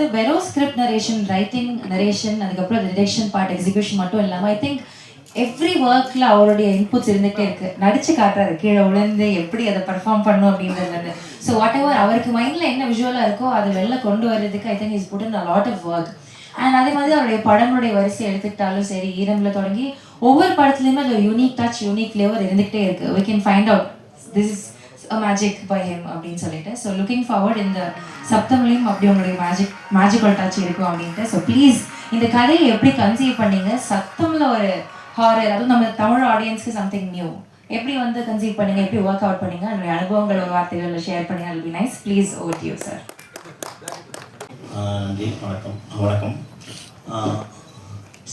அதாவது வெறும் script narration writing narration அதுக்கப்புறம் டிரெக்ஷன் பார்ட் எக்ஸிபியூஷன் மட்டும் இல்லாமல் ஐ திங்க் எவ்ரி ஒர்க்ல அவருடைய இன்புட்ஸ் இருந்துகிட்டே இருக்கு. நடிச்சு காட்டுறாரு கீழே உழந்து எப்படி அதை பெர்ஃபார்ம் பண்ணும் அப்படின்றது ஸோ வாட் எவர் அவருக்கு மைண்ட்ல என்ன விஷுவலா இருக்கோ அதை வெளில கொண்டு வர்றதுக்கு I think is put a lot of work and அதே மாதிரி அவருடைய படங்களுடைய வரிசை எடுத்துக்கிட்டாலும் சரி ஈரம்ல தொடங்கி ஒவ்வொரு படத்துலையுமே அது யூனிக் டச் யூனிக் ஃப்ளேவர் இருந்துகிட்டே இருக்கு. We can find out this is a magic by him அப்படின்னு சொல்லிட்டு. ஸோ லுக்கிங் ஃபார்வர்ட் இந்த சப்தம்லையும் அப்படி உங்களுடைய மேஜிக் மேஜிக்கல் டச் இருக்கும் அப்படின்ட்டு. ஸோ ப்ளீஸ் இந்த கதையை எப்படி கன்சீவ் பண்ணீங்க? சத்தம்ல ஒரு ஹாரர் அதுவும் நம்ம தமிழ் ஆடியன்ஸ்க்கு சம்திங் நியூ எப்படி வந்து கன்சீவ் பண்ணீங்க? எப்படி ஒர்க் அவுட் பண்ணீங்க? அதனுடைய அனுபவங்கள் ஒரு வார்த்தைகளில் ஷேர் பண்ணி அது be nice please over you sir வணக்கம். வணக்கம். சத்தம்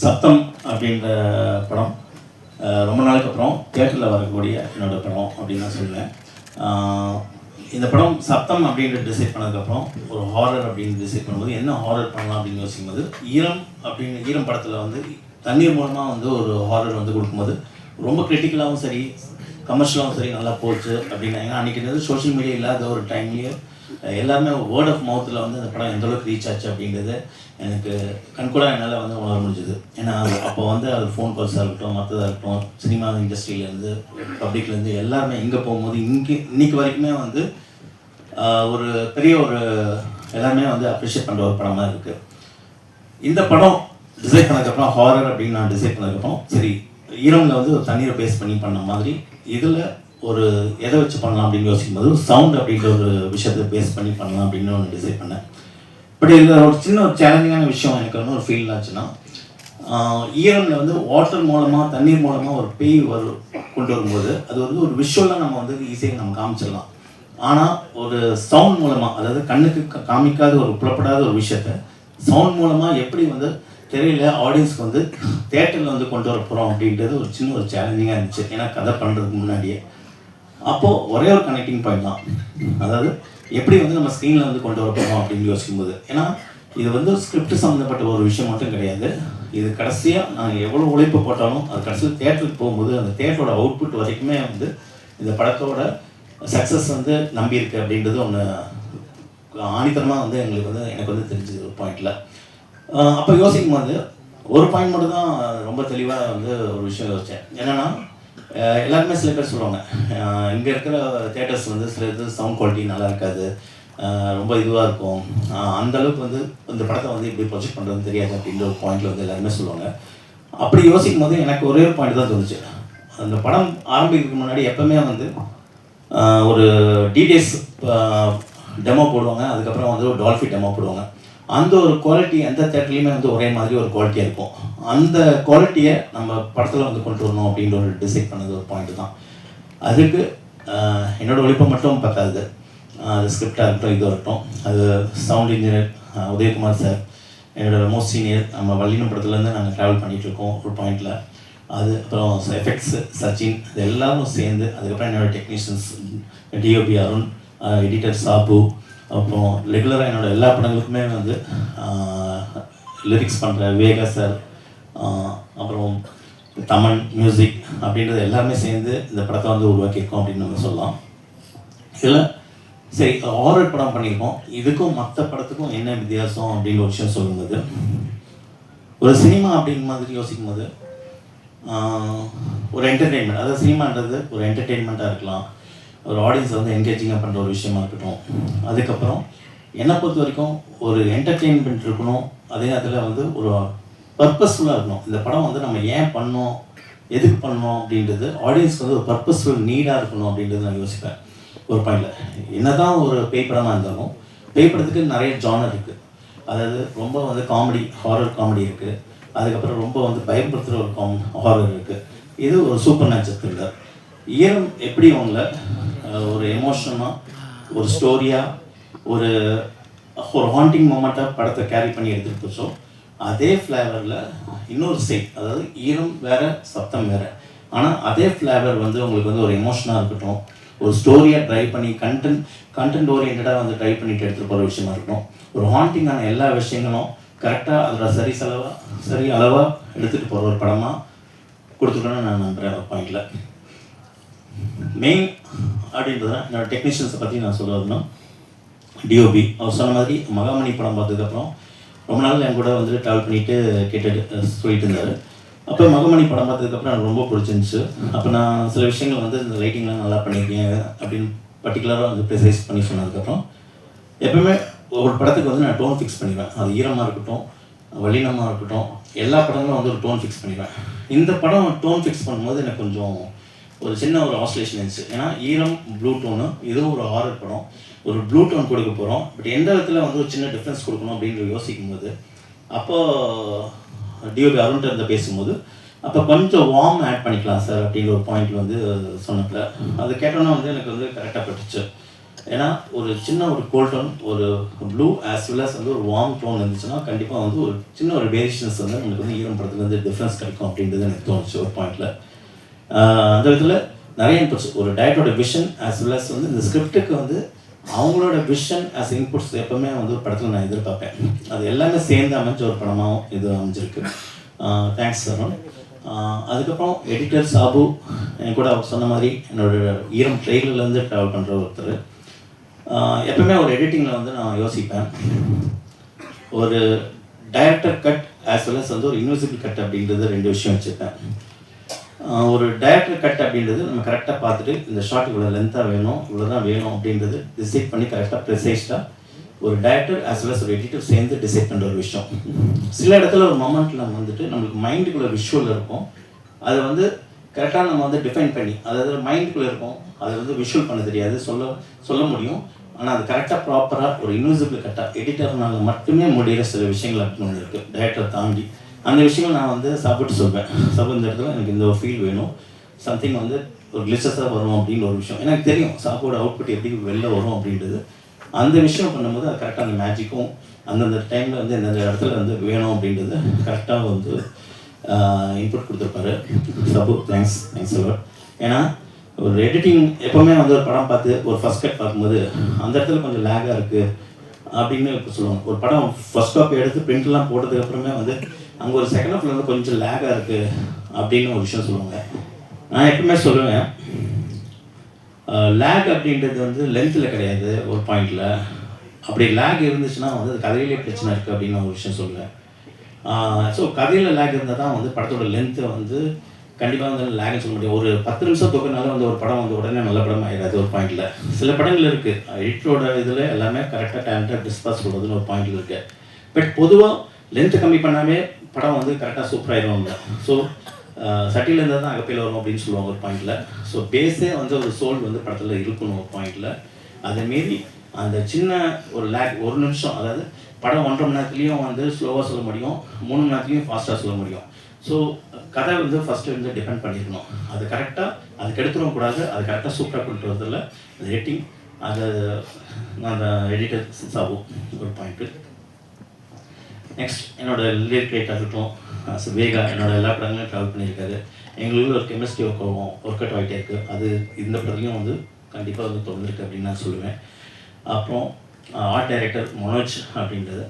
சப்தம் அப்படின்ற படம் ரொம்ப நாளுக்கு அப்புறம் தேட்டரில் வரக்கூடிய என்னோடய படம் அப்படின்னு நான் சொல்லுவேன். இந்த படம் சப்தம் அப்படின்ற டிசைட் பண்ணதுக்கப்புறம் ஒரு ஹாரர் அப்படின்னு டிசைட் பண்ணும்போது என்ன ஹாரர் பண்ணலாம் அப்படின்னு யோசிக்கும்போது ஈரம் அப்படின்னு ஈரம் படத்தில் வந்து தண்ணீர் மூலமாக வந்து ஒரு ஹாரர் வந்து கொடுக்கும்போது ரொம்ப கிரிட்டிக்கலாகவும் சரி கமர்ஷியலாகவும் சரி நல்லா போச்சு அப்படின்னு ஏன்னா அன்றைக்கி சோஷியல் மீடியா இல்லாத ஒரு டைம்லேயே எல்லாருமே வேர்ட் ஆஃப் மவுத்தில் வந்து அந்த படம் எந்தளவுக்கு ரீச் ஆச்சு அப்படின்றது எனக்கு கண்கூட என்னால் வந்து உணர முடிஞ்சுது. ஏன்னா அப்போ வந்து அது ஃபோன் கால்ஸாக இருக்கட்டும் மற்றதாக இருக்கட்டும் சினிமா இண்டஸ்ட்ரியிலேருந்து பப்ளிக்லேருந்து எல்லாருமே இங்கே போகும்போது இங்கே இன்னைக்கு வரைக்குமே வந்து ஒரு பெரிய ஒரு எல்லாமே வந்து அப்ரிஷியேட் பண்ணுற ஒரு படமாக இருக்குது இந்த படம் டிசைட் பண்ணதுக்கப்புறம் ஹாரர் அப்படின்னு நான் டிசைட் பண்ணதுக்கப்புறம் சரி ஈரமில் வந்து ஒரு தண்ணீரை பேஸ் பண்ணி பண்ண மாதிரி இதில் ஒரு எதை வச்சு பண்ணலாம் அப்படின்னு யோசிக்கும் போது சவுண்ட் அப்படின்ற ஒரு விஷயத்தை பேஸ் பண்ணி பண்ணலாம் அப்படின்னு ஒன்று டிசைட் பண்ணேன். பட் இதில் ஒரு சின்ன ஒரு சேலஞ்சிங்கான விஷயம் எனக்கு வந்து ஒரு ஃபீல் ஆச்சுன்னா ஈரமில் வந்து வாட்டர் மூலமாக தண்ணீர் மூலமாக ஒரு பேய் வரும் கொண்டு வரும்போது அது வந்து ஒரு விஷுவலாக நம்ம வந்து ஈஸியாக நம்ம காமிச்சிடலாம். ஆனால் ஒரு சவுண்ட் மூலமாக அதாவது கண்ணுக்கு காமிக்காத ஒரு புலப்படாத ஒரு விஷயத்த சவுண்ட் மூலமாக எப்படி வந்து தெரியல ஆடியன்ஸ்க்கு வந்து தேட்டரில் வந்து கொண்டு வர போகிறோம் அப்படின்றது ஒரு சின்ன ஒரு சேலஞ்சிங்காக இருந்துச்சு. ஏன்னா கதை பண்ணுறதுக்கு முன்னாடியே. அப்போது ஒரே ஒரு கனெக்டிங் பாயிண்ட் தான். அதாவது எப்படி வந்து நம்ம ஸ்க்ரீனில் வந்து கொண்டு வர போகிறோம் அப்படின்னு யோசிக்கும்போது ஏன்னா இது வந்து ஸ்கிரிப்ட் சம்மந்தப்பட்ட ஒரு விஷயம் மட்டும் கிடையாது. இது கடைசியாக நாங்கள் எவ்வளோ உழைப்பு போட்டாலும் அது கடைசியில் தேட்டருக்கு போகும்போது அந்த தேட்டரோட அவுட்புட் வரைக்குமே வந்து இந்த படத்தோட சக்ஸஸ் வந்து நம்பியிருக்கு அப்படின்றது ஒன்று ஆணித்தரமாக வந்து எங்களுக்கு வந்து எனக்கு வந்து தெரிஞ்சது ஒரு பாயிண்டில் அப்போ யோசிக்கும் போது ஒரு பாயிண்ட் மட்டும் தான் ரொம்ப தெளிவாக வந்து ஒரு விஷயம் யோசித்தேன் என்னென்னா எல்லாருமே சில பேர் சொல்லுவாங்க. இங்கே இருக்கிற தேட்டர்ஸ் வந்து சில இது சவுண்ட் குவாலிட்டி நல்லா இருக்காது. ரொம்ப இதுவாக இருக்கும். அந்த அளவுக்கு வந்து இந்த படத்தை வந்து இப்படி ப்ரொஜெக்ட் பண்ணுறது தெரியாது அப்படின்ற ஒரு பாயிண்ட்ல வந்து எல்லாருமே சொல்லுவாங்க. அப்படி யோசிக்கும் போது எனக்கு ஒரே ஒரு பாயிண்ட் தான் தோணுச்சு. அந்த படம் ஆரம்பிக்கிறதுக்கு முன்னாடி எப்பவுமே வந்து ஒரு டீடைல்ஸ் டெமோ போடுவாங்க. அதுக்கப்புறம் வந்து ஒரு டால்ஃபி டெமோ போடுவாங்க. அந்த ஒரு குவாலிட்டி எந்த தேட்டர்லையுமே வந்து ஒரே மாதிரி ஒரு குவாலிட்டியாக இருக்கும். அந்த குவாலிட்டியை நம்ம படத்தில் வந்து கொண்டு வரணும் அப்படின்ற ஒரு டிசைட் பண்ணது ஒரு பாயிண்ட் தான். அதுக்கு என்னோடய ஒழிப்பை மட்டும் பத்தாது அது ஸ்கிரிப்டாக இருக்கட்டும் இது இருக்கட்டும். அது சவுண்ட் இன்ஜினியர் உதயகுமார் சார் என்னோடய மோஸ்ட் சீனியர் நம்ம வள்ளினம் படத்துலேருந்து நாங்கள் ட்ராவல் பண்ணிகிட்டு இருக்கோம் ஒரு பாயிண்டில் அது அப்புறம் எஃபெக்ட்ஸு சச்சின் இது எல்லாரும் சேர்ந்து அதுக்கப்புறம் என்னோட technicians DOP Arun editor Sabu அப்புறம் ரெகுலராக என்னோடய எல்லா படங்களுக்குமே வந்து லிரிக்ஸ் பண்ணுற விவேகா சார் அப்புறம் தமிழ் மியூசிக் அப்படின்றது எல்லாருமே சேர்ந்து இந்த படத்தை வந்து உருவாக்கியிருக்கோம் அப்படின்னு நம்ம சொல்லலாம். இதில் சரி ஆரல் படம் பண்ணியிருக்கோம். இதுக்கும் மற்ற படத்துக்கும் என்ன வித்தியாசம் அப்படின்னு ஒரு விஷயம் சொல்லும்போது ஒரு சினிமா அப்படிங்கிற மாதிரி யோசிக்கும் போது ஒரு என்டர்டெயின்மெண்ட் அதாவது சினிமான்றது ஒரு என்டர்டெயின்மெண்ட்டாக இருக்கலாம். ஒரு ஆடியன்ஸ் வந்து என்கேஜிங்காக பண்ணுற ஒரு விஷயமா இருக்கட்டும். அதுக்கப்புறம் என்னை பொறுத்த வரைக்கும் ஒரு என்டர்டெயின்மெண்ட் இருக்கணும். அதே நேரத்தில் வந்து ஒரு பர்பஸ்ஃபுல்லாக இருக்கணும். இந்த படம் வந்து நம்ம ஏன் பண்ணோம்? எதுக்கு பண்ணோம்? அப்படின்றது ஆடியன்ஸ்க்கு வந்து ஒரு பர்பஸ்ஃபுல் நீடாக இருக்கணும் அப்படின்றது நான் யோசிப்பேன். ஒரு பாயிண்டில் என்னதான் ஒரு பேய் படமாக இருந்தாலும் பேய் படத்துக்கு நிறைய ஜானர் இருக்குது அதாவது ரொம்ப வந்து காமெடி ஹாரர் காமெடி இருக்குது அதுக்கப்புறம் ரொம்ப வந்து பயப்படுத்துகிற ஒரு காம் ஹாரர் இருக்குது இது ஒரு சூப்பர் நேச்சர் த்ரில்லர் ஈரம் எப்படி அவங்கள ஒரு எமோஷனாக ஒரு ஸ்டோரியாக ஒரு ஒரு ஹாண்டிங் மூமெண்ட்டாக படத்தை கேரி பண்ணி எடுத்துகிட்டு போச்சோம் அதே ஃப்ளேவரில் இன்னொரு சைட் அதாவது ஈரம் வேறு சத்தம் வேறு. ஆனால் அதே ஃப்ளேவர் வந்து உங்களுக்கு வந்து ஒரு எமோஷனாக இருக்கட்டும் ஒரு ஸ்டோரியாக ட்ரை பண்ணி கண்டென்ட் கண்டென்ட் ஓரியன்டாக வந்து ட்ரை பண்ணிட்டு எடுத்துகிட்டு போகிற விஷயமா இருக்கட்டும் ஒரு ஹாண்டிங்கான எல்லா விஷயங்களும் கரெக்டாக அதில் சரி செலவாக சரி அளவாக எடுத்துகிட்டு போகிற ஒரு படமாக கொடுத்துட்டோன்னு நான் நம்புகிறேன் பாயிண்டில் மெயின் அப்படின்றத நான் டெக்னீஷியன்ஸை பற்றி நான் சொல்லுவதுன்னா டிஓபி அவர் சொன்ன மாதிரி மகாமணி படம் பார்த்ததுக்கப்புறம் ரொம்ப நாள் என் கூட வந்துட்டு ட்ராவல் பண்ணிட்டு கேட்டுட்டு சொல்லிட்டு இருந்தார். அப்போ மகமணி படம் பார்த்ததுக்கப்புறம் எனக்கு ரொம்ப பிடிச்சிருந்துச்சு. அப்போ நான் சில விஷயங்கள் வந்து இந்த ரைட்டிங்லாம் நல்லா பண்ணியிருக்கேன் அப்படின்னு பர்டிகுலராக வந்து ப்ரிசைஸ் பண்ணி சொன்னதுக்கப்புறம் எப்பவுமே ஒரு படத்துக்கு வந்து நான் டோன் ஃபிக்ஸ் பண்ணிடுவேன். அது ஈரமாக இருக்கட்டும் வலினமாக இருக்கட்டும் எல்லா படங்களும் வந்து ஒரு டோன் ஃபிக்ஸ் பண்ணிடுவேன். இந்த படம் டோன் ஃபிக்ஸ் பண்ணும்போது எனக்கு கொஞ்சம் ஒரு சின்ன ஒரு ஆஸ்லேஷன் இருந்துச்சு. ஏன்னா ஈரம் ப்ளூ டோனு இதுவும் ஒரு ஆர்டர் படம் ஒரு ப்ளூ டோன் கொடுக்க போகிறோம் பட் எந்த இடத்துல வந்து ஒரு சின்ன டிஃப்ரென்ஸ் கொடுக்கணும் அப்படின்னு யோசிக்கும் போது அப்போ டிஓபி அருண்கிட்ட இருந்த பேசும்போது அப்போ கொஞ்சம் வார்ம் ஆட் பண்ணிக்கலாம் சார் அப்படிங்கிற ஒரு பாயிண்ட் வந்து சொன்னப்பல அது கேட்டோன்னா வந்து எனக்கு வந்து கரெக்டாக பட்டுச்சு ஏன்னா ஒரு சின்ன ஒரு கோல்ட் டோன் ஒரு ப்ளூ ஆஸ் வெல் அஸ் வந்து ஒரு வார்ம் டோன் இருந்துச்சுன்னா கண்டிப்பாக வந்து ஒரு சின்ன ஒரு வேரியேஷன்ஸ் வந்து நமக்கு வந்து ஈரம் படத்துலேருந்து டிஃப்ரென்ஸ் கிடைக்கும் அப்படின்றது எனக்கு தோணுச்சு ஒரு பாயிண்ட்டில் அந்த விதத்தில் நிறைய இன்புட்ஸ் ஒரு டயட்டோட விஷன் ஆஸ் வெல் அஸ் வந்து இந்த ஸ்கிரிப்டுக்கு வந்து அவங்களோட விஷன் ஆஸ் இன்புட்ஸ் எப்பவுமே வந்து ஒரு படத்தில் நான் எதிர்பார்ப்பேன். அது எல்லாமே சேர்ந்து அமைஞ்ச ஒரு படமாகவும் இது அமைஞ்சிருக்கு. தேங்க்ஸ் சரண் அதுக்கப்புறம் எடிட்டர் சாபு என் கூட அவர் சொன்ன மாதிரி என்னோட ஈரம் ட்ரெயிலர்லேருந்து ட்ராவல் பண்ணுற ஒருத்தர். எப்பவுமே ஒரு எடிட்டிங்கில் வந்து நான் யோசிப்பேன். ஒரு director cut as well as வந்து ஒரு இன்விசிபிள் கட் அப்படின்றது ரெண்டு விஷயம் வச்சுருப்பேன். ஒரு டைரக்டர் கட் அப்படின்றது நம்ம கரெக்டாக பார்த்துட்டு இந்த ஷார்ட் இவ்வளோ லென்த்தாக வேணும் இவ்வளோ தான் வேணும் அப்படின்றது டிசைட் பண்ணி கரெக்டாக ப்ரெசைஸ்டாக ஒரு டேரக்டர் ஆஸ் வெல் அஸ் ஒரு எடிட்டர் சேர்ந்து டிசைட் பண்ணுற ஒரு விஷயம். சில இடத்துல ஒரு மொமெண்ட்டில் வந்துட்டு நம்மளுக்கு மைண்டுக்குள்ள விஷுவல் இருக்கும். அதை வந்து கரெக்டாக நம்ம வந்து டிஃபைன் பண்ணி அதாவது மைண்டுக்குள்ளே இருக்கும். அதை வந்து விஷுவல் பண்ண தெரியாது சொல்ல சொல்ல முடியும். ஆனால் அது கரெக்டாக ப்ராப்பராக ஒரு இன்விசிபிள் கரெக்டாக எடிட்டர்னால மட்டுமே முடிகிற சில விஷயங்கள் அப்படின்னு ஒன்று இருக்குது டேரக்டர் தாண்டி. அந்த விஷயங்கள் நான் வந்து சாப்பிட்டு சொல்வேன். சாப்பிட்டு இந்த இடத்துல எனக்கு இந்த ஒரு ஃபீல் வேணும். சம்திங் வந்து ஒரு கிளிச்சஸாக வரும் அப்படின்ற ஒரு விஷயம். எனக்கு தெரியும் சாப்போட அவுட்புட் எப்படி வெளில வரும் அப்படின்றது. அந்த விஷயம் பண்ணும்போது அது கரெக்டாக அந்த மேஜிக்கும் அந்தந்த டைமில் வந்து எந்தெந்த இடத்துல வந்து வேணும் அப்படின்றது கரெக்டாக வந்து இன்புட் கொடுத்துருப்பாரு. சபு தேங்க்ஸ் தேங்க்ஸ் அலாட் ஏன்னா ஒரு எடிட்டிங் எப்போவுமே வந்து ஒரு படம் பார்த்து ஒரு ஃபஸ்ட் கட் பார்க்கும்போது அந்த இடத்துல கொஞ்சம் லேகாக இருக்குது அப்படின்னு இப்போ சொல்லுவாங்க. ஒரு படம் ஃபஸ்ட் காப்பி எடுத்து பிரிண்ட்லாம் போட்டதுக்கப்புறமே வந்து அங்கே ஒரு செகண்ட் ஹாஃப்ல வந்து கொஞ்சம் லேக்காக இருக்குது அப்படின்னு ஒரு விஷயம் சொல்லுவாங்க. நான் எப்பவுமே சொல்லுவேன். லேக் அப்படின்றது வந்து லென்த்தில் கிடையாது ஒரு பாயிண்டில் அப்படி லேக் இருந்துச்சுன்னா வந்து அது கதையிலே பிரச்சனை இருக்குது அப்படின்னு ஒரு விஷயம் சொல்லுவேன். ஸோ கதையில் லேக் இருந்தால் தான் வந்து படத்தோட லென்த்தை வந்து கண்டிப்பாக வந்து லேக்னு சொல்ல முடியும். ஒரு பத்து நிமிஷம் தூக்கினாலும் வந்து ஒரு படம் வந்து உடனே நல்ல படம் ஆயிடாது ஒரு பாயிண்டில் சில படங்கள் இருக்குது எடிட்டரோட இதில் எல்லாமே கரெக்டாக டேலண்டாக டிஸ்பாஸ் பண்ணுறதுன்னு ஒரு பாயிண்டில் இருக்குது பட் பொதுவாக லென்த்து கம்மி பண்ணாமே படம் வந்து கரெக்டாக சூப்பராகிடுவாங்க ஸோ சட்டியில் இருந்தால் தான் அகப்பையில் வரும் அப்படின்னு சொல்லுவாங்க ஒரு பாயிண்டில் ஸோ பேஸே வந்து ஒரு சோல் வந்து படத்தில் இருக்கணும் ஒரு பாயிண்டில் அதை மீறி அந்த சின்ன ஒரு லேக் ஒரு நிமிஷம் அதாவது படம் ஒன்றரை மணி நேரத்துலேயும் வந்து ஸ்லோவாக சொல்ல முடியும் மூணு மணி நேரத்துலையும் ஃபாஸ்ட்டாக சொல்ல முடியும். ஸோ கதை வந்து ஃபஸ்ட்டு வந்து டிபெண்ட் பண்ணியிருக்கணும் அது கரெக்டாக அதுக்கு எடுத்துடவும் கூடாது அது கரெக்டாக சூப்பராக கொண்டு வரதில்ல அது ரேட்டிங் அது அந்த எடிட்டர் ஆகும் ஒரு பாயிண்ட்டு நெக்ஸ்ட் என்னோடய லிரிக் ரைட்டாக இருக்கட்டும் அஹ் வேகா என்னோட எல்லா படங்களையும் ட்ராவல் பண்ணியிருக்காரு. எங்களுக்குள்ள ஒரு கெமிஸ்ட்ரி ஒர்க் ஆகும் ஒர்க் அவுட் ஆகிட்டே இருக்குது அது இந்த படத்துலையும் வந்து கண்டிப்பாக வந்து தொடர்ந்துருக்கு அப்படின்னு நான் சொல்லுவேன். அப்புறம் ஆர்ட் டைரக்டர் மனோஜ் அப்படின்றது.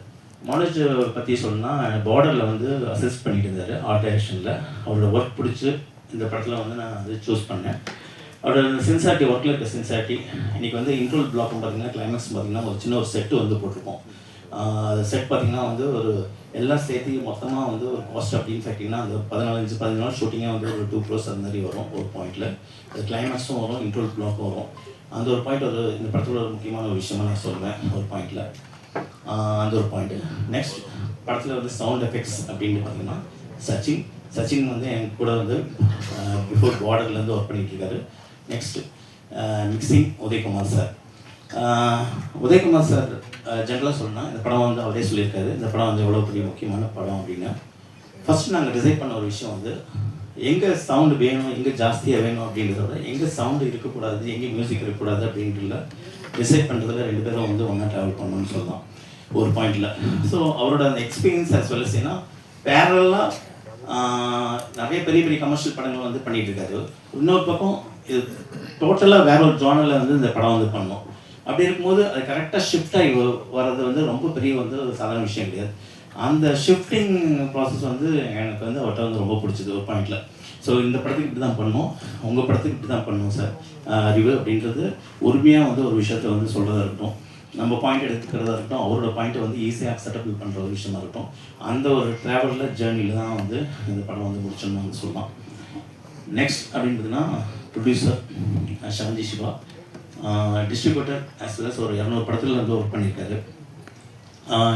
மனோஜ் பற்றி சொல்லணும்னா பார்டரில் வந்து அசிஸ்ட் பண்ணிட்டு இருந்தார் ஆர்ட் டைரக்ஷனில் அவரோட ஒர்க் பிடிச்சி இந்த படத்தில் வந்து நான் வந்து சூஸ் பண்ணேன். அவரோட சின்சாரிட்டி ஒர்க்கில் இருக்க சின்சாரிட்டி இன்றைக்கி வந்து இன்ட்ரோல் பிளாக் பார்த்தீங்கன்னா கிளைமேக்ஸ் பார்த்தீங்கன்னா ஒரு சின்ன ஒரு செட்டு வந்து போட்டிருக்கோம். செட் பார்த்தீங்கன்னா வந்து ஒரு எல்லாம் சேர்த்து மொத்தமாக வந்து ஒரு காஸ்ட் அப்படின்னு பார்த்தீங்கன்னா அந்த பதினாலஞ்சு பதினஞ்சு நாள் ஷூட்டிங்காக வந்து ஒரு டூ க்ரோஸ் அந்த மாதிரி வரும் ஒரு பாயிண்ட்டில் அது கிளைமேக்ஸும் வரும் இன்ட்ரோல் பிளாக்கும் வரும். அந்த ஒரு பாயிண்ட் ஒரு இந்த படத்தில் ஒரு முக்கியமான ஒரு விஷயமா நான் சொல்லுவேன் ஒரு பாயிண்டில் அந்த ஒரு பாயிண்ட்டு நெக்ஸ்ட் படத்தில் வந்து சவுண்ட் எஃபெக்ட்ஸ் அப்படின்னு பார்த்தீங்கன்னா சச்சின். சச்சின் வந்து என் கூட வந்து பிஃபோர் பார்டர்லேருந்து ஒர்க் பண்ணிகிட்ருக்காரு இருக்காரு. Next mixing Udayakumar sir Udayakumar sir ஜென்ரலாக சொல்லணும்னா இந்த படம் வந்து அவரே சொல்லியிருக்காரு. இந்த படம் வந்து எவ்வளோ பெரிய முக்கியமான படம் அப்படின்னு ஃபஸ்ட்டு நாங்கள் டிசைட் பண்ண ஒரு விஷயம் வந்து எங்கே சவுண்டு வேணும் எங்கே ஜாஸ்தியாக வேணும் அப்படின்றத விட எங்கே சவுண்டு இருக்கக்கூடாது எங்கே மியூசிக் இருக்கக்கூடாது அப்படின்றதுல டிசைட் பண்ணுறதுல ரெண்டு பேரும் வந்து ஒன்றா ட்ராவல் பண்ணணும்னு சொல்லலாம் ஒரு பாயிண்டில் ஸோ அவரோட அந்த எக்ஸ்பீரியன்ஸ் அஸ் வெல் as ஏன்னா பேரலாக நிறைய பெரிய பெரிய கமர்ஷியல் படங்கள் வந்து பண்ணிகிட்டு இருக்காரு. இன்னொரு பக்கம் இது டோட்டலாக வேற ஒரு ஜானரில் வந்து இந்த படம் வந்து பண்ணோம். அப்படி இருக்கும்போது அது கரெக்டாக ஷிஃப்ட் ஆகி வர்றது வந்து ரொம்ப பெரிய வந்து ஒரு சாதாரண விஷயம் கிடையாது. அந்த ஷிஃப்டிங் ப்ராசஸ் வந்து எனக்கு வந்து அவர்கிட்ட வந்து ரொம்ப பிடிச்சது ஒரு பாயிண்டில் ஸோ இந்த படத்துக்கு இப்படி தான் பண்ணணும் உங்கள் படத்துக்கு இப்படி தான் பண்ணோம் சார் அறிவு அப்படின்றது உரிமையாக வந்து ஒரு விஷயத்தை வந்து சொல்கிறதா இருக்கட்டும் நம்ம பாயிண்ட் எடுத்துக்கிறதா இருக்கட்டும் அவரோட பாயிண்ட்டை வந்து ஈஸியாக அக்செப்டபிள் பண்ணுற ஒரு விஷயமா இருக்கட்டும் அந்த ஒரு ட்ராவலில் ஜேர்னியில் தான் வந்து இந்த படம் வந்து முடிச்சோன்னு வந்து சொல்லலாம் next அப்படின்றதுனா producer Shavanthi Siva. Distributor as well ஒரு இரநூறு படத்தில் வந்து ஒர்க் பண்ணியிருக்காரு.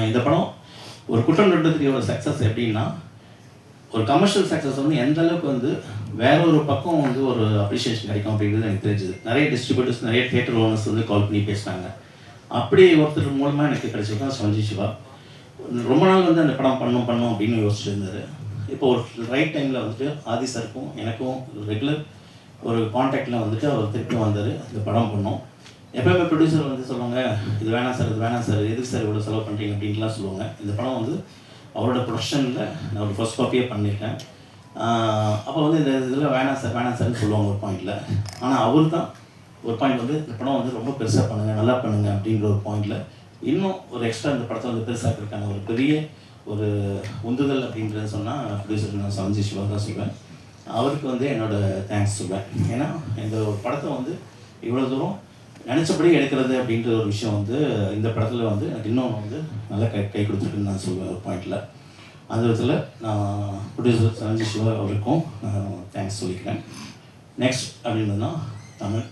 இந்த படம் ஒரு குற்றம் ரெண்டுத்துக்கு ஒரு சக்ஸஸ் எப்படின்னா ஒரு கமர்ஷியல் சக்ஸஸ் வந்து எந்த அளவுக்கு வந்து வேற ஒரு பக்கம் வந்து ஒரு அப்ரிஷியேஷன் கிடைக்கும் அப்படிங்கிறது எனக்கு தெரிஞ்சுது. நிறைய டிஸ்ட்ரிபியூட்டர்ஸ் நிறைய தியேட்டர் ஓனர்ஸ் வந்து கால் பண்ணி பேசினாங்க. அப்படி ஒருத்தர் மூலமாக எனக்கு கிடைச்சிருக்கா தான் சஞ்சய் சிவா. ரொம்ப நாள் வந்து அந்த படம் பண்ணும் பண்ணும் அப்படின்னு யோசிச்சுட்டு இப்போ ஒரு ரைட் டைமில் வந்துட்டு ஆதி சருக்கும் எனக்கும் ரெகுலர் ஒரு காண்டாக்டில் வந்துட்டு அவர் திருப்பி வந்தார். இந்த படம் பண்ணோம். எப்போயுமே ப்ரொடியூசர் வந்து சொல்லுவாங்க இது வேணாம் சார் இது வேணாம் சார் எதுக்கு சார் இவ்வளோ செலவு பண்ணுறீங்க அப்படின்ட்டுலாம் சொல்லுவாங்க. இந்த படம் வந்து அவரோட ப்ரொடக்ஷனில் நான் ஒரு ஃபர்ஸ்ட் காப்பியே பண்ணியிருக்கேன். அப்போ வந்து இந்த இதில் வேணாம் சார் வேணாம் சார்னு சொல்லுவாங்க ஒரு பாயிண்டில் ஆனால் அவர் தான் ஒரு பாயிண்ட் வந்து இந்த படம் வந்து ரொம்ப பெருசாக பண்ணுங்கள் நல்லா பண்ணுங்கள் அப்படின்ற ஒரு பாயிண்டில் இன்னும் ஒரு எக்ஸ்ட்ரா இந்த படத்தை வந்து பெருசாக இருக்காங்க ஒரு பெரிய ஒரு உந்துதல் அப்படின்றத சொன்னால் ப்ரொடியூசர் நான் சஞ்சய் சிவா தான் சொல்வேன். அவருக்கு வந்து என்னோட தேங்க்ஸ் சொல்வேன் ஏன்னா இந்த ஒரு படத்தை வந்து இவ்வளோ தூரம் நினச்சபடி எடுக்கிறது அப்படின்ற ஒரு விஷயம் வந்து இந்த படத்தில் வந்து எனக்கு இன்னும் வந்து நல்லா கை கை கொடுத்துருக்குன்னு நான் சொல்லுவேன் ஒரு பாயிண்டில் அந்த விதத்தில் நான் ப்ரொடியூசர் சஞ்சய் சிவா அவருக்கும் நான் தேங்க்ஸ் சொல்லிக்கிறேன். நெக்ஸ்ட் அப்படின்னா தமிழ்.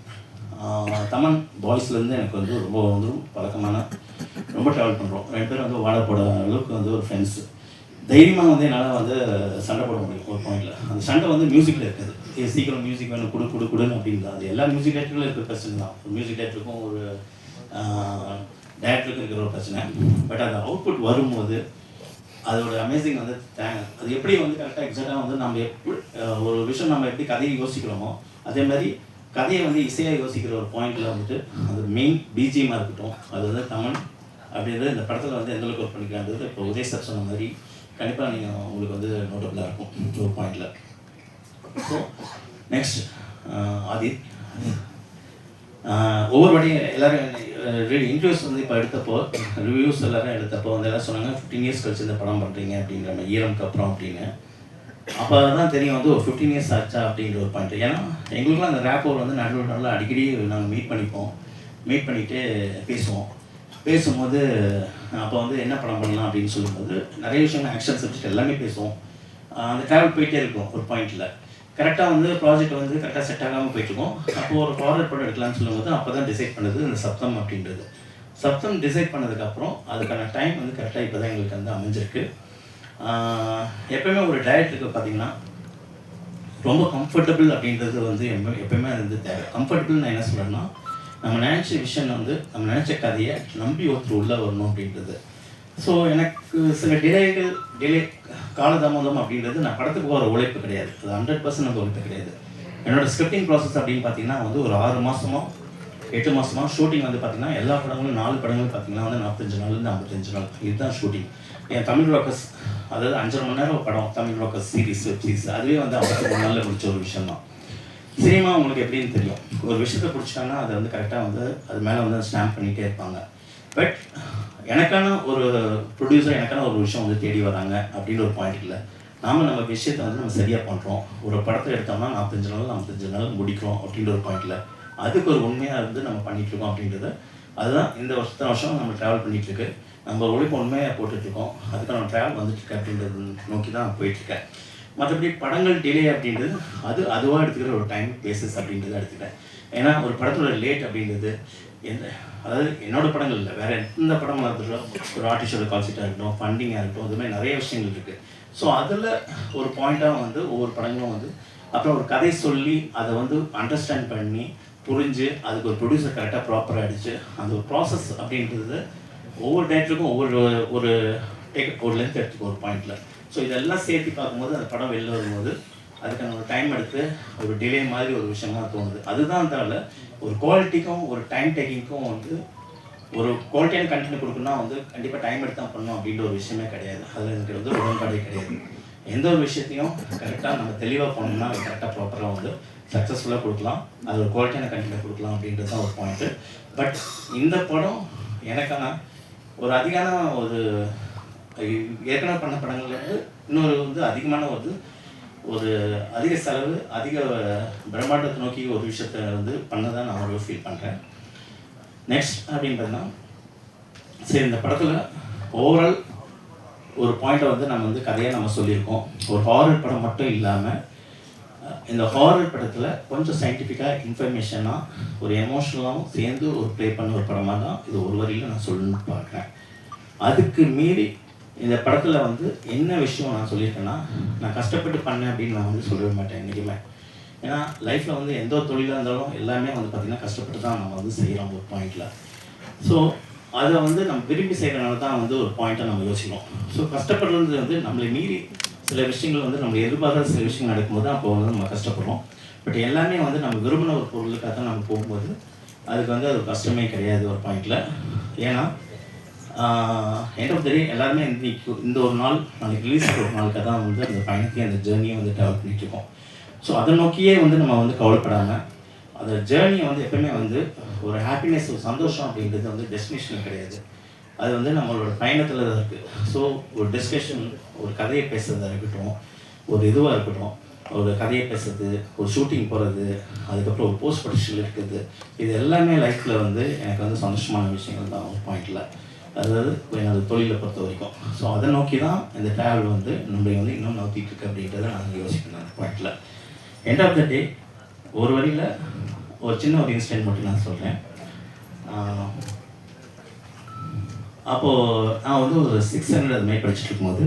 தமிழ் பாய்ஸ்லேருந்து எனக்கு வந்து ரொம்ப வந்து பழக்கமான ரொம்ப ட்ராவல் பண்ணுறோம் ரெண்டு பேரும் வந்து வாழ அளவுக்கு வந்து ஒரு ஃப்ரெண்ட்ஸு தைரியமாக வந்து என்னால் வந்து சண்டை போட முடியும் ஒரு பாயிண்டில் அந்த சண்டை வந்து மியூசிக்கில் இருக்குது. இது சீக்கிரம் மியூசிக் வேணும் கொடு கொடு கொடுன்னு அப்படின்னு அது எல்லா மியூசிக் டேரக்டர்களும் இருக்கிற பிரச்சனை தான். ஒரு மியூசிக் டேரக்டருக்கும் ஒரு டேரக்டருக்கும் இருக்கிற ஒரு பிரச்சனை. பட் அந்த அவுட்புட் வரும்போது அதோட அமேசிங் வந்து தேங்க அது எப்படி வந்து கரெக்டாக எக்ஸாக்டாக வந்து நம்ம எப்படி ஒரு விஷயம் நம்ம எப்படி கதையை யோசிக்கிறோமோ அதே மாதிரி கதையை வந்து இசையாக யோசிக்கிற ஒரு பாயிண்டில் வந்துட்டு அது மெயின் பிஜிஎமாக இருக்கட்டும். அது வந்து தமிழ் அப்படின்றது இந்த படத்தில் வந்து எந்த அளவுக்கு ஒர்க் பண்ணிக்கலான்றது இப்போ உதய் சார் சொன்ன மாதிரி கண்டிப்பாக நீங்கள் உங்களுக்கு வந்து நோட்டபுளாக இருக்கும். ஒரு பாயிண்டில் ஸோ நெக்ஸ்ட் ஆதித். ஒவ்வொரு வாட்டியும் எல்லாரும் இன்டர்வியூஸ் வந்து இப்போ எடுத்தப்போ ரிவ்யூஸ் எல்லாரும் எடுத்தப்போ வந்து எல்லாம் சொன்னாங்க ஃபிஃப்டீன் இயர்ஸ் கழிச்சு இந்த படம் பண்ணுறீங்க அப்படிங்கிற மாதிரி. ஈரம்க்கு அப்புறம் அப்படின்னு. அப்போ தான் தெரியும் வந்து ஒரு ஃபிஃப்டீன் இயர்ஸ் ஆச்சா அப்படிங்கிற ஒரு பாயிண்ட் ஏன்னா எங்களுக்குலாம் அந்த ரேப்போர் வந்து நடுவில் நடுவில் அடிக்கடி நாங்கள் மீட் பண்ணிப்போம். மீட் பண்ணிவிட்டு பேசுவோம். பேசும்போது அப்போ வந்து என்ன படம் பண்ணலாம் அப்படின்னு சொல்லும்போது நிறைய விஷயங்கள் ஆக்ஷன் சப்ஜெக்ட் எல்லாமே பேசுவோம். அந்த ட்ராவல் போயிட்டே இருக்கும் ஒரு பாயிண்டில் கரெக்டாக வந்து ப்ராஜெக்ட் வந்து கரெக்டாக செட் ஆகாமல் போயிட்டுருக்கோம். அப்போது ஒரு ஃபார்வர்ட் படம் எடுக்கலாம்னு சொல்லும்போது அப்போ தான் டிசைட் பண்ணது இந்த சப்தம் அப்படின்றது. சப்தம் டிசைட் பண்ணதுக்கப்புறம் அதுக்கான டைம் வந்து கரெக்டாக இப்போ தான் எங்களுக்கு வந்து அமைஞ்சிருக்கு. எப்பயுமே ஒரு டயட்டுக்கு பார்த்தீங்கன்னா ரொம்ப கம்ஃபர்டபுள் அப்படின்றது வந்து எப்பயுமே அது வந்து தேவை. கம்ஃபர்டபுள் நான் என்ன சொல்கிறேன்னா நம்ம நினச்ச விஷயம் வந்து நம்ம நினச்ச கதையை நம்பி ஒருத்தர் உள்ளே வரணும் அப்படின்றது. ஸோ எனக்கு சில டிலேகள் டிலே காலதாமதம் அப்படின்றது நான் படத்துக்கு போகிற உழைப்பு கிடையாது. அது ஹண்ட்ரட் பர்சன்ட் அந்த உழைப்பு கிடையாது. என்னோட ஸ்கிரிப்டிங் ப்ராசஸ் அப்படின்னு பார்த்தீங்கன்னா வந்து ஒரு ஆறு மாதமோ எட்டு மாதமா ஷூட்டிங் வந்து பார்த்தீங்கன்னா எல்லா படங்களும் நாலு படங்களும் பார்த்தீங்கன்னா வந்து நாற்பத்தஞ்சு நாள்லேருந்து ஐம்பத்தஞ்சு நாள். இதுதான் ஷூட்டிங் என் தமிழ் ரோக்கஸ் அதாவது அஞ்சரை மணி நேரம் படம் Tamil rockers series web series அதுவே வந்து ஐம்பத்தி மூணு நாளில் முடிச்ச ஒரு விஷயம் தான் சினிமா உங்களுக்கு எப்படின்னு தெரியும். ஒரு விஷயத்தை பிடிச்சாங்கன்னா அதை வந்து கரெக்டாக வந்து அது மேலே வந்து ஸ்டாம்ப் பண்ணிகிட்டே இருப்பாங்க. பட் எனக்கான ஒரு ப்ரொடியூசர் எனக்கான ஒரு விஷயம் வந்து தேடி வராங்க அப்படின்னு ஒரு பாயிண்ட் இல்லை. நாம் நம்ம விஷயத்தை வந்து நம்ம சரியாக பண்ணுறோம் ஒரு படத்தை எடுத்தோம்னா நாற்பத்தஞ்சு நாள் நாற்பத்தஞ்சு நாள் முடிக்கிறோம் அப்படின்ற ஒரு பாயிண்ட்டில் அதுக்கு ஒரு உண்மையாக இருந்து நம்ம பண்ணிகிட்ருக்கோம் இருக்கோம் அப்படின்றத அதுதான் இந்த வருஷத்த வருஷம் நம்ம ட்ராவல் பண்ணிகிட்ருக்கு நம்ம உழைப்பு உண்மையாக போட்டுட்ருக்கோம் இருக்கோம். அதுக்கான ட்ராவல் வந்துட்டு அப்படின்றது நோக்கி தான் போயிட்டுருக்கேன் மற்றபடி படங்கள் டிலே அப்படின்றது அது அதுவாக எடுத்துக்கிற ஒரு டைம் பேசஸ் அப்படின்றத எடுத்துக்கிறேன் ஏன்னா ஒரு படத்தோட லேட் அப்படின்றது எந்த அதாவது என்னோட படங்கள் இல்லை வேறு எந்த படமாக இருக்கட்டும் ஒரு ஆர்டிஸ்டோட கான்செப்டாக இருக்கட்டும் ஃபண்டிங்காக இருக்கட்டும் அது மாதிரி நிறைய விஷயங்கள் இருக்குது ஸோ அதில் ஒரு பாயிண்ட்டாக வந்து ஒவ்வொரு படங்களும் வந்து அப்புறம் ஒரு கதை சொல்லி அதை வந்து அண்டர்ஸ்டாண்ட் பண்ணி புரிஞ்சு அதுக்கு ஒரு ப்ரொடியூசர் கரெக்டாக ப்ராப்பராக அடிச்சு அந்த ஒரு ப்ராசஸ் அப்படின்றது ஒவ்வொரு டேரக்டருக்கும் ஒவ்வொரு ஒரு டேக் ஒரு லென்த் எடுத்துக்கும் ஒரு பாயிண்ட்டில் ஸோ இதெல்லாம் சேர்த்து பார்க்கும்போது அந்த படம் வெளில வரும்போது அதுக்கான ஒரு டைம் எடுத்து ஒரு டிலே மாதிரி ஒரு விஷயமா தோணுது. அதுதான் தவிர ஒரு குவாலிட்டிக்கும் ஒரு டைம் டேக்கிங்க்கும் வந்து ஒரு குவாலிட்டியான கண்டென்ட் கொடுக்கணும்னா வந்து கண்டிப்பாக டைம் எடுத்து தான் பண்ணணும் அப்படின்ற ஒரு விஷயமே கிடையாது. அதில் எனக்கு வந்து உடன்பாடே கிடையாது. எந்த ஒரு விஷயத்தையும் கரெக்டாக நம்ம தெளிவாக போனோம்னா கரெக்டாக ப்ராப்பராக வந்து சக்ஸஸ்ஃபுல்லாக கொடுக்கலாம். அது ஒரு குவாலிட்டியான கண்டென்ட் கொடுக்கலாம் அப்படின்றது தான் ஒரு பாயிண்ட்டு பட் இந்த படம் எனக்கான ஒரு அதிகான ஒரு ஏற்கனவே பண்ண படங்கள்லேருந்து இன்னொரு வந்து அதிகமான ஒரு ஒரு அதிக செலவு அதிக பிரம்மாண்டத்தை நோக்கி ஒரு விஷயத்த வந்து பண்ணதான் நான் ஒரு ஃபீல் பண்ணுறேன் நெக்ஸ்ட் அப்படின்றதுனா சரி இந்த படத்தில் ஓவரால் ஒரு பாயிண்ட்டை வந்து நம்ம வந்து கதையாக நம்ம சொல்லியிருக்கோம். ஒரு ஹாரர் படம் மட்டும் இல்லாமல் இந்த ஹாரர் படத்தில் கொஞ்சம் சயின்டிஃபிக்காக இன்ஃபர்மேஷனாக ஒரு எமோஷனலாகவும் சேர்ந்து ஒரு ப்ளே பண்ண ஒரு படமாக தான் இது ஒரு வரியில் நான் சொல்லணும்னு பார்க்குறேன். அதுக்கு மீறி இந்த படத்தில் வந்து என்ன விஷயம் நான் சொல்லியிருக்கேன்னா நான் கஷ்டப்பட்டு பண்ணேன் அப்படின்னு நான் வந்து சொல்லவே மாட்டேன் என்றைக்குமே ஏன்னா லைஃப்பில் வந்து எந்த ஒரு தொழிலாக இருந்தாலும் எல்லாமே வந்து பார்த்திங்கன்னா கஷ்டப்பட்டு தான் நம்ம வந்து செய்கிறோம் ஒரு பாயிண்டில் ஸோ அதை வந்து நம்ம விரும்பி செய்கிறனால தான் வந்து ஒரு பாயிண்ட்டை நம்ம யோசிக்கிறோம். ஸோ கஷ்டப்படுறது வந்து நம்மளை மீறி சில விஷயங்கள் வந்து நம்ம எதிர்பார்க்காத சில விஷயங்கள் நடக்கும்போது அப்போ வந்து நம்ம கஷ்டப்படுறோம். பட் எல்லாமே வந்து நம்ம விரும்பின ஒரு பொருளுக்காக தான் நம்ம போகும்போது அதுக்கு வந்து அது கஷ்டமே கிடையாது ஒரு பாயிண்டில் ஏன்னா எண்ட் ஆஃப் த டே எல்லாருமே இன்னைக்கு இந்த ஒரு நாள் நாளைக்கு ரிலீஸ் ஒரு நாளுக்கு தான் வந்து அந்த பயணத்தையும் அந்த ஜேர்னியை வந்து டெவலப் பண்ணிட்டுருக்கோம் ஸோ அதை நோக்கியே வந்து நம்ம வந்து கவலைப்படாமல் அந்த ஜேர்னியை வந்து எப்பவுமே வந்து ஒரு ஹாப்பினஸ் ஒரு சந்தோஷம் அப்படின்றது வந்து டெஸ்டினேஷன் கிடையாது. அது வந்து நம்மளோட பயணத்தில் தான் இருக்குது ஸோ ஒரு டிஸ்கஷன் ஒரு கதையை பேசுறதா இருக்கட்டும் ஒரு இதுவாக இருக்கட்டும் ஒரு கதையை பேசுறது ஒரு ஷூட்டிங் போகிறது அதுக்கப்புறம் ஒரு போஸ்ட் ப்ரொடக்ஷன் இருக்குது இது எல்லாமே லைஃப்பில் வந்து எனக்கு வந்து சந்தோஷமான விஷயங்கள் தான் ஒரு பாயிண்டில் அதாவது என்னோட தொழிலை பொறுத்த வரைக்கும். ஸோ அதை நோக்கி தான் இந்த ட்ராவல் வந்து நம்மளை வந்து இன்னும் நோக்கிட்டு இருக்கு அப்படின்றத நான் யோசிக்கணும் அந்த பாயிண்டில் எண்ட் ஆஃப் த டே ஒரு வழியில் ஒரு சின்ன ஒரு இன்சிடென்ட் மட்டும் நான் சொல்கிறேன் அப்போது நான் வந்து ஒரு சிக்ஸ் ஹண்ட்ரட் அது மாதிரி படிச்சுட்டு இருக்கும்போது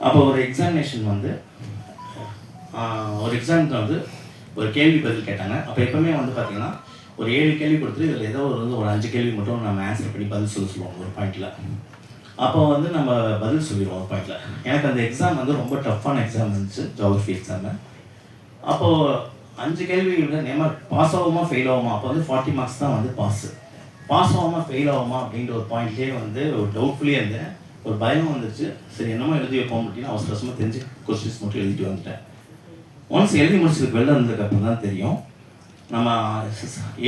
அப்போ ஒரு எக்ஸாமினேஷன் வந்து ஒரு எக்ஸாமுக்கு வந்து ஒரு கேள்வி பதில் கேட்டாங்க. அப்போ எப்பவுமே வந்து பார்த்தீங்கன்னா ஒரு ஏழு கேள்வி கொடுத்துட்டு இதில் ஏதோ ஒரு வந்து ஒரு அஞ்சு கேள்வி மட்டும் நம்ம ஆன்சர் பண்ணி பதில் சொல்ல சொல்லுவோம் ஒரு பாயிண்டில் அப்போ வந்து நம்ம பதில் சொல்லிடுவோம் ஒரு பாயிண்டில் எனக்கு அந்த எக்ஸாம் வந்து ரொம்ப டஃப்பான எக்ஸாம் இருந்துச்சு ஜாகிரஃபி எக்ஸாமு அப்போது அஞ்சு கேள்வி நேமா பாஸ் ஆகுமா ஃபெயில் ஆகுமா? அப்போ வந்து ஃபார்ட்டி மார்க்ஸ் தான் வந்து பாஸ் பாஸ் ஆகுமா ஃபெயில் ஆகுமா அப்படின்ற ஒரு பாயிண்ட்லேயே வந்து ஒரு டவுட்ஃபுல்லே இருந்தேன் ஒரு பயம் வந்துருச்சு சரி என்னமோ எழுதி வைப்போம் அப்படின்னு அவசர அவசரமாக தெரிஞ்சு கொஸ்டின்ஸ் மட்டும் எழுதிட்டு வந்துட்டேன். ஒன்ஸ் எழுதி முடிச்சதுக்கு வெளில வந்ததுக்கப்புறம் தான் தெரியும். நம்ம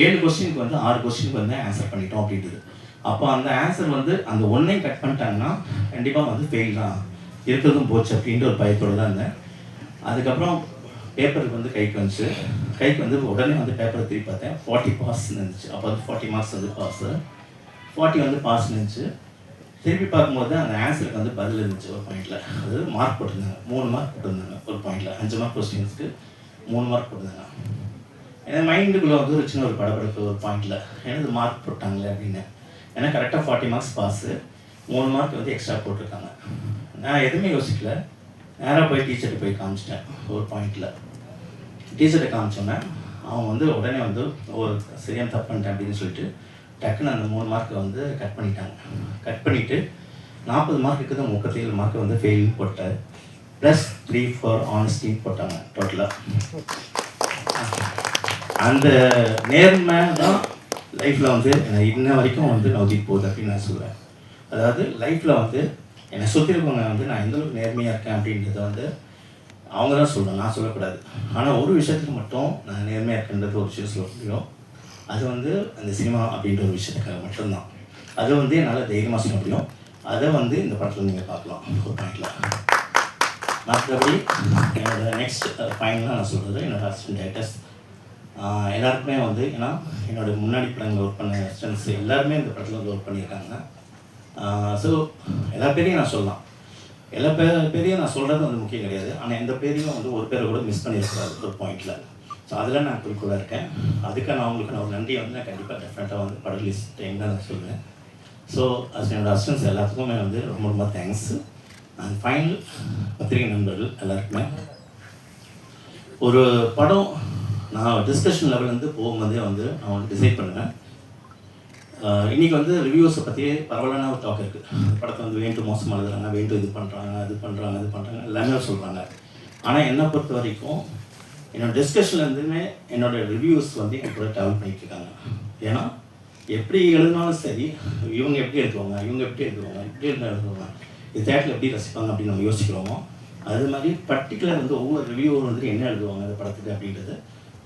ஏழு கொஸ்டினுக்கு வந்து ஆறு கொஸ்டினுக்கு வந்து ஆன்சர் பண்ணிட்டோம் அப்படின்றது. அப்போ அந்த ஆன்சர் வந்து அந்த ஒன்றையும் கட் பண்ணிட்டாங்கன்னா கண்டிப்பாக வந்து ஃபெயில் தான். இருக்கிறதும் போச்சு அப்படின்ற ஒரு பயத்தோடு தான் இருந்தேன். அதுக்கப்புறம் பேப்பருக்கு வந்து கைக்கு வந்துச்சு. கைக்கு வந்து உடனே வந்து பேப்பரை திருப்பி பார்த்தேன். ஃபார்ட்டி பாஸ் இருந்துச்சு. அப்போ வந்து ஃபார்ட்டி மார்க்ஸ் வந்து பாஸ் ஃபார்ட்டி வந்து பாஸ் இருந்துச்சு. திருப்பி பார்க்கும்போது அந்த ஆன்சருக்கு வந்து பதில் இருந்துச்சு ஒரு பாயிண்டில் அதாவது மார்க் போட்டிருந்தாங்க. மூணு மார்க் போட்டிருந்தாங்க ஒரு பாயிண்டில் அஞ்சு மார்க் கொஸ்டின்ஸ்க்கு மூணு மார்க் போட்டிருந்தாங்க. என் மைண்டுக்குள்ளே வந்து ஒரு சின்ன ஒரு படபடப்பு ஒரு பாயிண்டில் எனது மார்க் போட்டாங்களே? அப்படின்னு. ஏன்னா கரெக்டாக ஃபார்ட்டி மார்க்ஸ் பாஸு மூணு மார்க் வந்து எக்ஸ்ட்ரா போட்டிருக்காங்க. நான் எதுவுமே யோசிக்கல. நேராக போய் டீச்சர்கிட்ட போய் காமிச்சிட்டேன் ஒரு பாயிண்டில் டீச்சர்கிட்ட காமிச்சோன்னே அவன் வந்து உடனே வந்து ஒரு சரியான தப்பு பண்ணிட்டேன் அப்படின்னு சொல்லிட்டு டக்குன்னு அந்த மூணு மார்க்கை வந்து கட் பண்ணிட்டாங்க. கட் பண்ணிவிட்டு நாற்பது மார்க்குக்கு தான் முப்பத்தேழு மார்க்கு வந்து ஃபெயில் போட்டார் ப்ளஸ் த்ரீ ஃபார் ஆனஸ்டின்னு போட்டாங்க டோட்டலாக அந்த நேர்மை தான் லைஃப்பில் வந்து என்னை இன்ன வரைக்கும் வந்து நோக்கிட்டு போகுது அப்படின்னு நான் சொல்லுவேன் அதாவது லைஃப்பில் வந்து என்னை சுற்றி இருக்கவங்க வந்து நான் எந்த அளவுக்கு நேர்மையாக இருக்கேன் அப்படின்றத வந்து அவங்க தான் சொல்லணும் நான் சொல்லக்கூடாது. ஆனால் ஒரு விஷயத்துக்கு மட்டும் நான் நேர்மையாக இருக்கேன்றது ஒரு விஷயம் சொல்ல முடியும். அது வந்து அந்த சினிமா அப்படின்ற ஒரு விஷயத்துக்காக மட்டும்தான். அதை வந்து என்னால் தைரியமாக சொல்ல முடியும். அதை வந்து இந்த படத்தில் நீங்கள் பார்க்கலாம். ஒரு பாயிண்டில் மற்றபடி என்னோட நெக்ஸ்ட் பாயிண்ட்லாம் நான் சொல்கிறது என்னோட அசிஸ்டன்ட் டேரக்டர்ஸ் எல்லாருக்குமே வந்து ஏன்னா என்னோட முன்னாடி படங்கள் ஒர்க் பண்ண ஸ்டன்ஸ் எல்லாருமே இந்த படத்தில் வந்து ஒர்க் பண்ணியிருக்காங்க. ஸோ எல்லா பேரையும் நான் சொல்லலாம். எல்லா பே பேரையும் நான் சொல்கிறது வந்து முக்கியம் கிடையாது. ஆனால் எந்த பேரையும் வந்து ஒரு பேரை கூட மிஸ் பண்ணியிருக்கூடாது ஒரு பாயிண்டில் ஸோ அதில் நான் குறிக்கோளாக இருக்கேன். அதுக்கு நான் உங்களுக்கு நான் ஒரு நன்றியை வந்து நான் கண்டிப்பாக டெஃபினட்டாக வந்து படம் ரிலீஸ் டைம் தான் நான் சொல்லுவேன் ஸோ அது என்னோட அசிஸ்டன்ஸ் எல்லாத்துக்குமே வந்து ரொம்ப ரொம்ப தேங்க்ஸ் அண்ட் ஃபைனல் பத்திரிகை நண்பர்கள் எல்லாருக்குமே. ஒரு படம் நான் டிஸ்கஷன் லெவல்லேருந்து போகும்போதே வந்து நான் வந்து டிசைட் பண்ணுவேன். ஆஹ் இன்னைக்கு வந்து ரிவ்யூஸை பற்றியே பரவலான ஒரு டாக் இருக்குது படத்தை வந்து வேண்டும் மோசமாக எழுதுறாங்க வேண்டும் இது பண்ணுறாங்க அது பண்ணுறாங்க அது பண்ணுறாங்க எல்லாமே சொல்கிறாங்க ஆனால் என்னை பொறுத்த வரைக்கும் என்னோட டிஸ்கஷன்லேருந்துமே என்னோட ரிவ்யூஸ் வந்து என் கூட ட்ராவல் பண்ணிட்டு இருக்காங்க. ஏன்னா எப்படி எழுதினாலும் சரி இவங்க எப்படி எழுதுவாங்க இவங்க எப்படி எழுதுவாங்க இப்படி இருந்தால் எழுதுவாங்க இது தேட்டரில் எப்படி ரசிப்பாங்க அப்படின்னு நம்ம யோசிக்கிறோமோ அது மாதிரி பர்டிகுலர் வந்து ஒவ்வொரு ரிவ்யூவர் வந்து என்ன எழுதுவாங்க இந்த படத்துக்கு அப்படின்றது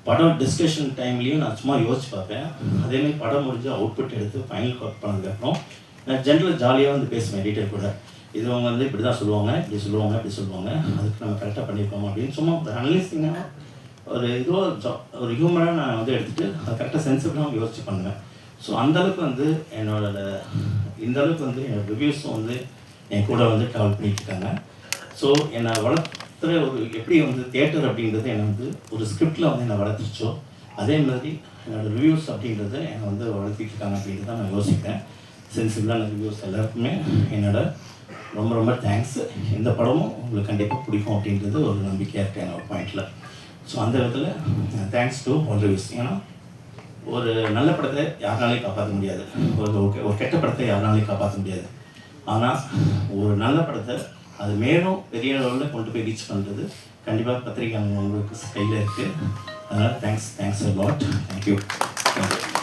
படம் டிஸ்கஷன் டைம்லேயும் நான் சும்மா யோசிச்சு பார்ப்பேன். அதேமாதிரி படம் முடிஞ்சு அவுட்புட் எடுத்து ஃபைனல் ஒர்க் பண்ணதுக்கப்புறம் நான் ஜென்ரலாக ஜாலியாக வந்து பேசுவேன் எடிட்டர் கூட. இது அவங்க வந்து இப்படி தான் சொல்லுவாங்க இப்படி சொல்லுவாங்க இப்படி சொல்லுவாங்க. அதுக்கு நம்ம கரெக்டாக பண்ணியிருக்கோம் அப்படின்னு சும்மா ஒரு அனலிஸ்டிங்காக ஒரு இதுவோ ஜா- ஒரு ஹியூமராக நான் வந்து எடுத்துகிட்டு அதை கரெக்டாக சென்சிபிளாக யோசிச்சு பண்ணுவேன். ஸோ அந்தளவுக்கு வந்து என்னோட இந்த அளவுக்கு வந்து என்னோட ரிவ்யூஸும் வந்து என் கூட வந்து ட்ராவல் பண்ணிட்டு இருக்காங்க. ஸோ என்னை வளர்த்துற ஒரு எப்படி வந்து தேட்டர் அப்படின்றது என்னை வந்து ஒரு ஸ்கிரிப்டில் வந்து என்னை வளர்த்துச்சோ அதே மாதிரி என்னோடய ரிவ்யூஸ் அப்படின்றத என்னை வந்து வளர்த்திட்டு இருக்காங்க அப்படின்றத நான் யோசிப்பேன். சென்சிபிளான ரிவ்யூஸ் எல்லாருக்குமே என்னோட ரொம்ப ரொம்ப தேங்க்ஸ் இந்த படமும் உங்களுக்கு கண்டிப்பாக பிடிக்கும் அப்படின்றது ஒரு நம்பிக்கையாக இருக்குது என்னோட பாயிண்டில் ஸோ அந்த விதத்தில் தேங்க்ஸ் டு ஆல் ரிவ்யூஸ் ஏன்னா ஒரு நல்ல படத்தை யாருனாலையும் காப்பாற்ற முடியாது. ஒரு ஒரு- ஒரு கெட்ட படத்தை யாருனாலையும் காப்பாற்ற முடியாது. ஆனால் ஒரு நல்ல படத்தை அது மேலும் பெரிய லெவலில் கொண்டு போய் ரீச் பண்ணுறது கண்டிப்பாக பத்திரிக்கை உங்களுக்கு கையில் இருக்குது அதனால் thanks thanks lot thank you thank you